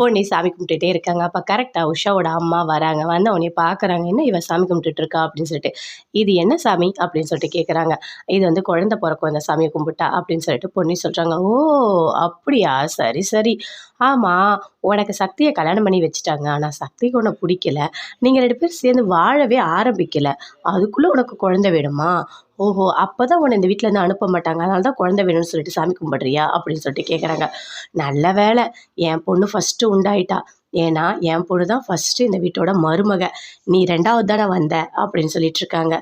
பொண்ணி சாமி கும்பிட்டுட்டே இருக்காங்க. அப்போ கரெக்டாக உஷாவோட அம்மா வராங்க. வந்து உடனே பார்க்குறாங்க என்ன இவன் சாமி கும்பிட்டுட்டு இருக்கா அப்படின்னு சொல்லிட்டு. இது என்ன சாமி அப்படின்னு சொல்லிட்டு கேட்குறாங்க இது வந்து குழந்தை பிறக்கும் இந்த சாமியை கும்பிட்டா அப்படின்னு சொல்லிட்டு பொண்ணி சொல்கிறாங்க ஓ அப்படியா? சரி சரி. ஆமாம் உனக்கு சக்தியை கல்யாணம் பண்ணி வச்சுட்டாங்க. ஆனால் சக்திக்கு உன்னை பிடிக்கல. நீங்கள் ரெண்டு பேரும் சேர்ந்து வாழவே ஆரம்பிக்கலை. அதுக்குள்ளே உனக்கு குழந்தை வேணுமா? ஓஹோ அப்போ தான் உன்னை இந்த வீட்டிலேருந்து அனுப்ப மாட்டாங்க. அதனால தான் குழந்தை வேணும்னு சொல்லிட்டு சாமி கும்பிட்றியா? அப்படின்னு சொல்லிட்டு கேட்குறாங்க நல்ல வேலை என் பொண்ணு ஃபஸ்ட்டு உண்டாயிட்டா. ஏன்னா என் பொண்ணு தான் ஃபஸ்ட்டு இந்த வீட்டோட மருமக. நீ ரெண்டாவது தானே வந்த? அப்படின்னு சொல்லிட்டு இருக்காங்க.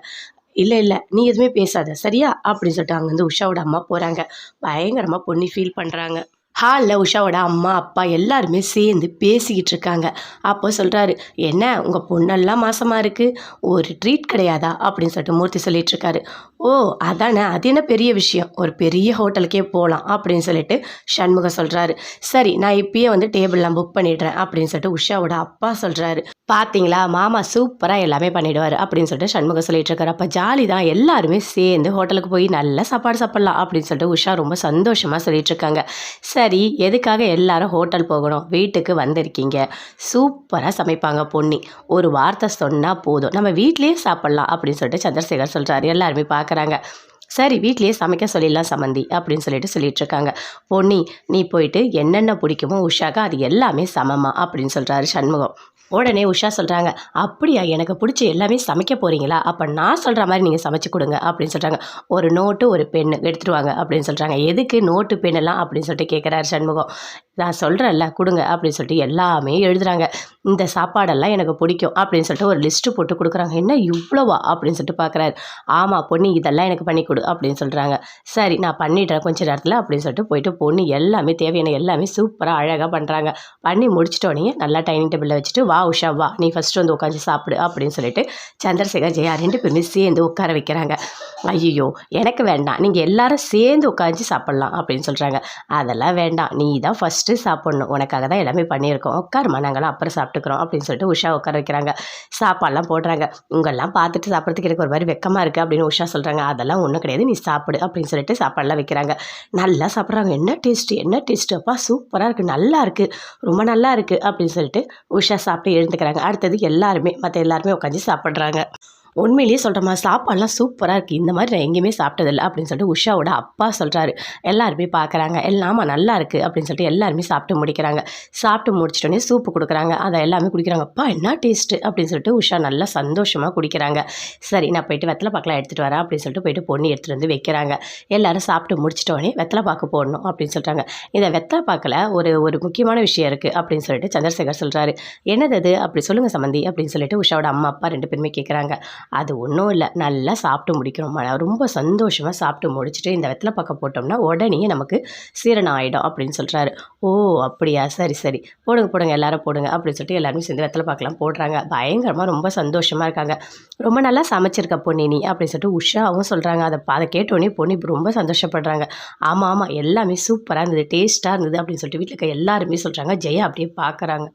இல்லை இல்லை நீ எதுவுமே பேசாத. சரியா? அப்படின்னு சொல்லிட்டு அங்கேருந்து உஷாவோட அம்மா போகிறாங்க பயங்கரமாக பொண்ணு ஃபீல் பண்ணுறாங்க ஹாலில் உஷாவோட அம்மா அப்பா எல்லாருமே சேர்ந்து பேசிக்கிட்டு இருக்காங்க அப்போ சொல்கிறாரு என்ன உங்கள் பொண்ணெல்லாம் மாசமாக இருக்குது ஒரு ட்ரீட் கிடையாதா? அப்படின்னு சொல்லிட்டு மூர்த்தி சொல்லிட்டு இருக்காரு ஓ அதானே அது என்ன பெரிய விஷயம்? ஒரு பெரிய ஹோட்டலுக்கே போகலாம் அப்படின்னு சொல்லிட்டு சண்முகம் சொல்கிறாரு சரி நான் இப்பயே வந்து டேபிள்லாம் புக் பண்ணிடுறேன் அப்படின்னு சொல்லிட்டு உஷாவோட அப்பா சொல்கிறாரு பார்த்தீங்களா மாமா சூப்பராக எல்லாமே பண்ணிடுவார் அப்படின்னு சொல்லிட்டு சண்முகம் சொல்லிட்டு இருக்காரு அப்போ ஜாலி தான் எல்லாருமே சேர்ந்து ஹோட்டலுக்கு போய் நல்ல சாப்பாடு சாப்பிட்லாம் அப்படின்னு சொல்லிட்டு உஷா ரொம்ப சந்தோஷமாக சொல்லிட்டு இருக்காங்க சரி சரி எதுக்காக எல்லாரும் ஹோட்டல் போகணும்? வீட்டுக்கு வந்திருக்கீங்க. சூப்பராக சமைப்பாங்க பொன்னி. ஒரு வார்த்தை சொன்னால் போதும். நம்ம வீட்லேயே சாப்பிட்லாம் அப்படின்னு சொல்லிட்டு சந்திரசேகர் சொல்கிறாரு எல்லாருமே பார்க்குறாங்க சரி வீட்லேயே சமைக்க சொல்லிடலாம் சம்மந்தி அப்படின்னு சொல்லிட்டு சொல்லிட்டு இருக்காங்க பொன்னி நீ போயிட்டு என்னென்ன பிடிக்குமோ உஷாக்கா அது எல்லாமே சமமா அப்படின்னு சொல்கிறாரு சண்முகம். உடனே உஷா சொல்கிறாங்க அப்படியா எனக்கு பிடிச்ச எல்லாமே சமைக்க போகிறீங்களா அப்போ நான் சொல்கிற மாதிரி நீங்கள் சமைச்சு கொடுங்க அப்படின்னு சொல்கிறாங்க ஒரு நோட்டு ஒரு பெண்ணு எடுத்துகிட்டு வாங்க அப்படின்னு சொல்கிறாங்க எதுக்கு நோட்டு பெண்ணெல்லாம் அப்படின்னு சொல்லிட்டு கேட்குறாரு சண்முகம். நான் சொல்கிறேன்ல கொடுங்க அப்படின்னு சொல்லிட்டு எல்லாமே எழுதுகிறாங்க இந்த சாப்பாடெல்லாம் எனக்கு பிடிக்கும் அப்படின்னு சொல்லிட்டு ஒரு லிஸ்ட்டு போட்டு கொடுக்குறாங்க. என்ன இவ்வளோவா? அப்படின்னு சொல்லிட்டு பார்க்குறாரு ஆமாம் பொண்ணு இதெல்லாம் எனக்கு பண்ணி கொடு அப்படின்னு சொல்கிறாங்க சரி நான் பண்ணிடுறேன் கொஞ்ச நேரத்தில் அப்படின்னு சொல்லிட்டு போயிட்டு பொண்ணு எல்லாமே தேவையான எல்லாமே சூப்பராக அழகாக பண்ணுறாங்க பண்ணி முடிச்சிட்டோடனே நல்லா டைனிங் டேபிளில் வச்சுட்டு வா உஷா வா நீ ஃபஸ்ட்டு வந்து உட்காந்து சாப்பிடு அப்படின்னு சொல்லிட்டு சந்திரசேகர் ஜெயா ரெண்டு பேருமே சேர்ந்து உட்கார வைக்கிறாங்க. ஐயோ எனக்கு வேண்டாம் நீங்கள் எல்லாரும் சேர்ந்து உட்காந்து சாப்பிட்லாம் அப்படின்னு சொல்கிறாங்க அதெல்லாம் வேண்டாம் நீ தான் ஃபஸ்ட் ஃபஸ்ட்டு சாப்பிட்ணும். உனக்காக தான் எல்லாமே பண்ணியிருக்கோம். உட்காருமா நாங்களாம் அப்புறம் சாப்பிட்டுக்கிறோம் அப்படின்னு சொல்லிட்டு உஷா உட்கார வைக்கிறாங்க. சாப்பாடெல்லாம் போடுறாங்க. உங்கள்லாம் பார்த்துட்டு சாப்பிட்றதுக்கு எனக்கு ஒரு மாதிரி வெக்கமாக இருக்குது அப்படின்னு உஷா சொல்கிறாங்க அதெல்லாம் ஒன்றும் கிடையாது. நீ சாப்பிடு அப்படின்னு சொல்லிட்டு சாப்பாடெல்லாம் வைக்கிறாங்க. நல்லா சாப்பிட்றாங்க. என்ன டேஸ்ட்டு? என்ன டேஸ்ட்டு? அப்பா சூப்பராக இருக்குது நல்லா இருக்குது ரொம்ப நல்லா இருக்குது அப்படின்னு சொல்லிட்டு உஷா சாப்பிட்டு எழுந்துக்கிறாங்க. அடுத்தது எல்லாருமே மற்ற எல்லாருமே உட்காந்து சாப்பிட்றாங்க. உண்மையிலேயே சொல்கிறமா சாப்பாடெலாம் சூப்பராக இருக்குது இந்த மாதிரி நான் எங்கேயுமே சாப்பிட்டதில்ல. அப்படின்னு சொல்லிட்டு உஷாவோட அப்பா சொல்கிறாரு எல்லாருமே பார்க்குறாங்க எல்லாமா நல்லா இருக்குது அப்படின்னு சொல்லிட்டு எல்லாருமே சாப்பிட்டு முடிக்கிறாங்க. சாப்பிட்டு முடிச்சிட்டோன்னே சூப்பு கொடுக்குறாங்க. அதை எல்லாமே குடிக்கிறாங்க. அப்பா என்ன டேஸ்ட்டு? அப்படின்னு சொல்லிட்டு உஷா நல்லா சந்தோஷமாக குடிக்கிறாங்க. சரி நான் போயிட்டு வெத்தலை பாக்கெலாம் எடுத்துகிட்டு வரேன். அப்படின்னு சொல்லிட்டு போயிட்டு பொண்ணு எடுத்துகிட்டு வந்து வைக்கிறாங்க. எல்லாரும் சாப்பிட்டு முடிச்சிட்டோடனே வெத்தலை பாக்கு போடணும் அப்படின்னு சொல்கிறாங்க இந்த வெத்தலை பாக்கில் ஒரு ஒரு முக்கியமான விஷயம் இருக்குது அப்படின்னு சொல்லிட்டு சந்திரசேகர் சொல்கிறாரு என்னது அது? அப்படி சொல்லுங்கள் சம்மந்தி அப்படின்னு சொல்லிட்டு உஷாவோட அம்மா அப்பா ரெண்டு பேருமே கேட்குறாங்க அது ஒன்றும் இல்லை. நல்லா சாப்பிட்டு முடிக்கணும் ம- ரொம்ப சந்தோஷமாக சாப்பிட்டு முடிச்சுட்டு இந்த வெத்தலை பக்கம் போட்டோம்னா உடனே நமக்கு சீரணம் ஆகிடும் அப்படின்னு சொல்கிறாரு ஓ அப்படியா? சரி சரி. போடுங்க போடுங்க. எல்லாரும் போடுங்க அப்படின்னு சொல்லிட்டு எல்லாருமே சேர்ந்து வெத்தலை பார்க்கலாம் போடுறாங்க. பயங்கரமாக ரொம்ப சந்தோஷமாக இருக்காங்க. ரொம்ப நல்லா சமைச்சிருக்க பொன்னி நீ அப்படின்னு சொல்லிட்டு உஷாவும் சொல்கிறாங்க அதை அதை கேட்டோடனே பொன்னி ரொம்ப சந்தோஷப்படுறாங்க. ஆமாம் ஆமாம் எல்லாமே சூப்பராக இருந்தது டேஸ்ட்டாக இருந்தது அப்படின்னு சொல்லிட்டு வீட்டில் இருக்க எல்லாருமே சொல்கிறாங்க ஜெயா அப்படியே பார்க்குறாங்க